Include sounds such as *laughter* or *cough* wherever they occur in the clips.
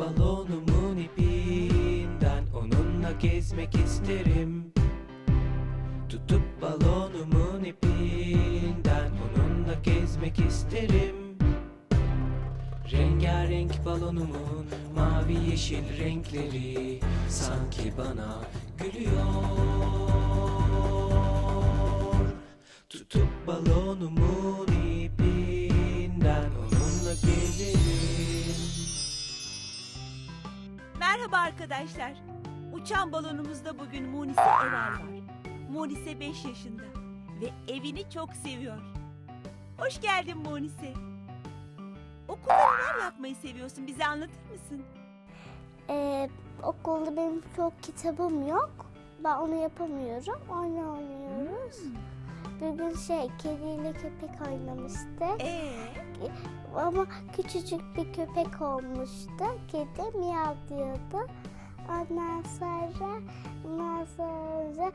balonumun ipinden onunla gezmek isterim. Tutup balonumun ipinden onunla gezmek isterim. Rengarenk balonumun mavi yeşil renkleri sanki bana gülüyor. Tutup balonumun Merhaba arkadaşlar. Uçan balonumuzda bugün Munise Erer var. Munise 5 yaşında ve evini çok seviyor. Hoş geldin Munise. Okulda neler yapmayı seviyorsun? Bize anlatır mısın? Ee, okulda benim çok kitabım yok. Ben onu yapamıyorum. Oyun oynuyoruz. Bir gün şey kediyle köpek oynamıştık. Ee, Ama küçücük bir köpek olmuştu. Kedi miyav diyordu. Ondan sonra, ondan sonra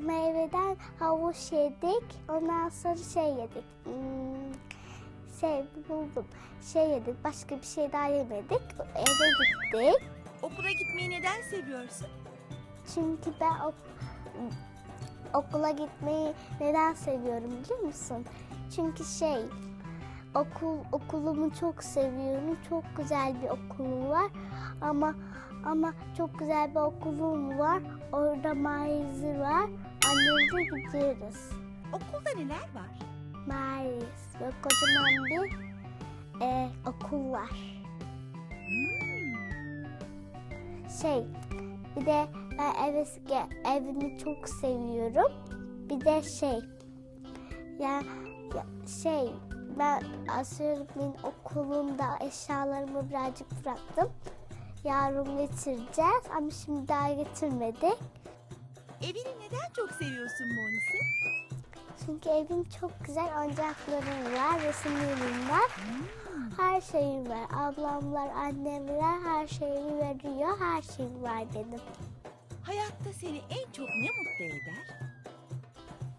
meyveden havuç yedik. Ondan sonra şey yedik. Hmm, şey buldum. Şey yedik. Başka bir şey daha yemedik. Eve gittik. okula gitmeyi neden seviyorsun? Çünkü ben ok- okula gitmeyi neden seviyorum biliyor musun? Çünkü şey okul okulumu çok seviyorum. Çok güzel bir okulum var. Ama ama çok güzel bir okulum var. Orada maizi var. Annemle gidiyoruz. Okulda neler var? Maiz ve kocaman bir e, okul var. Şey, bir de ben ev, evimi çok seviyorum. Bir de şey, ya, ya şey, ben Asya'nın okulunda eşyalarımı birazcık bıraktım. Yarın getireceğiz ama şimdi daha getirmedik. Evini neden çok seviyorsun Munise? Çünkü evim çok güzel oyuncaklarım var, resimlerim var. Her şeyim var. Ablamlar, annemler her şeyi veriyor. Her şeyim var benim. Hayatta seni en çok ne mutlu eder?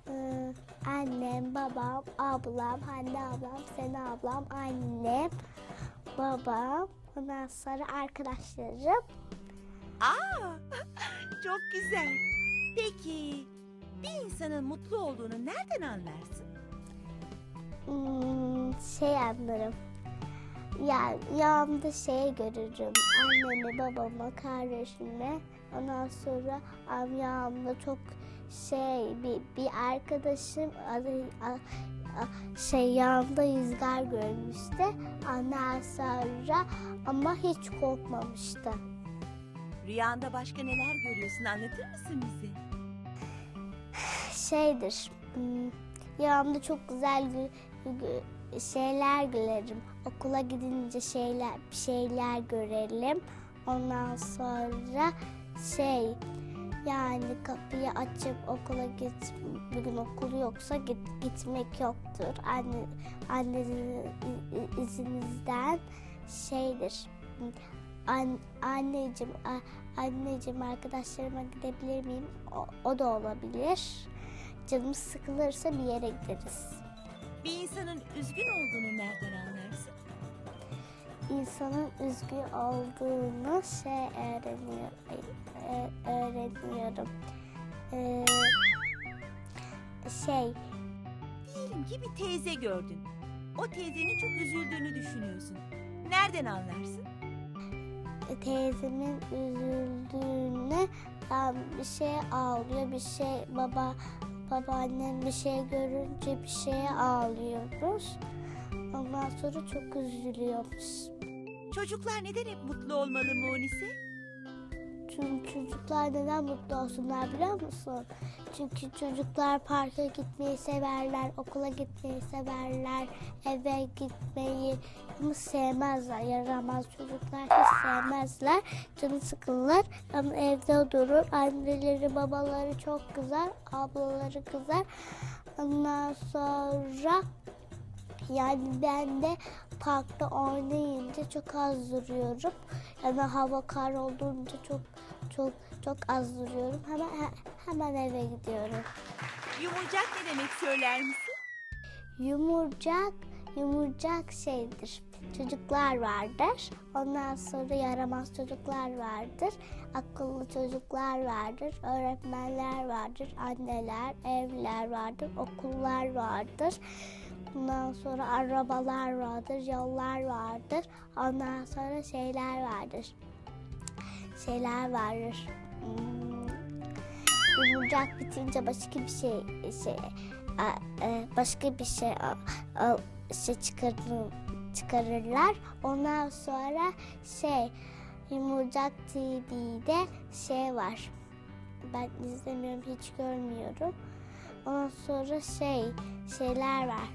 Ee, annem, babam, ablam, anne ablam, seni ablam, annem, babam, ondan sonra arkadaşlarım. Aa, *laughs* çok güzel. Peki, bir insanın mutlu olduğunu nereden anlarsın? Hmm, şey anlarım. Ya yanımda şey görürüm. Annemi, babamı, kardeşimi. Ondan sonra am yanımda çok şey bir, bir arkadaşım şey yanımda rüzgar görmüştü. Ondan sonra ama hiç korkmamıştı. Rüyanda başka neler görüyorsun anlatır mısın bize? şeydir. hmm, Yanımda çok güzel gü- gü- şeyler görelim. Okula gidince şeyler bir şeyler görelim. Ondan sonra şey yani kapıyı açıp okula git bugün okul yoksa git, gitmek yoktur. Anne i- izinizden şeydir. An, anneciğim, a- anneciğim arkadaşlarıma gidebilir miyim? O, o da olabilir. Canım sıkılırsa bir yere gideriz. Bir insanın üzgün olduğunu nereden anlarsın? İnsanın üzgün olduğunu şey öğreniyor, öğreniyorum. Ee, şey, Diyelim ki bir teyze gördün. O teyzenin çok üzüldüğünü düşünüyorsun. Nereden anlarsın? teyzemin üzüldüğünü ben bir şey ağlıyor, bir şey baba babaannem bir şey görünce bir şeye ağlıyoruz. Ondan sonra çok üzülüyormuş. Çocuklar neden hep mutlu olmalı Munise? Çünkü çocuklar neden mutlu olsunlar biliyor musun? Çünkü çocuklar parka gitmeyi severler, okula gitmeyi severler, eve gitmeyi ama sevmezler. Yaramaz çocuklar hiç sevmezler. Canı sıkılır ama evde durur. Anneleri, babaları çok güzel, ablaları güzel. Ondan sonra yani ben de parkta oynayınca çok az duruyorum. Yani hava kar olduğunca çok çok çok az duruyorum. Hemen he- hemen eve gidiyorum. Yumurcak ne demek söyler misin? Yumurcak, yumurcak şeydir. çocuklar vardır. Ondan sonra yaramaz çocuklar vardır. Akıllı çocuklar vardır. Öğretmenler vardır. Anneler, evler vardır. Okullar vardır. Ondan sonra arabalar vardır. Yollar vardır. Ondan sonra şeyler vardır. Şeyler vardır. Hmm, yumurcak bitince başka bir şey, şey e, başka bir şey şey çıkarır, çıkarırlar. Ondan sonra şey Yumurcak TV'de şey var. Ben izlemiyorum hiç görmüyorum. Ondan sonra şey şeyler var.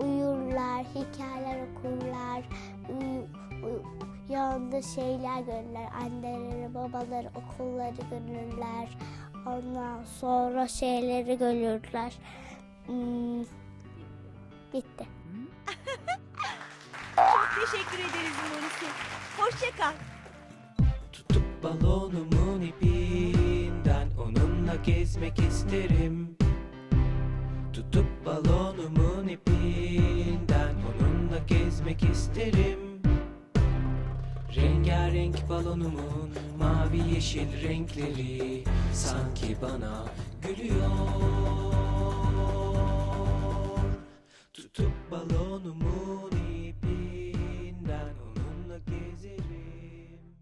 Uyurlar, hikayeler okurlar. Uyu, uyu, yanında şeyler görürler. Anneleri, babaları, okulları görürler. Ondan sonra şeyleri görürler. Hmm, bitti. Çok *laughs* teşekkür ederiz Monise. Hoşça kal. Tutup balonumun ipinden onunla gezmek isterim Balonumun mavi yeşil renkleri sanki bana gülüyor. Tutup balonumun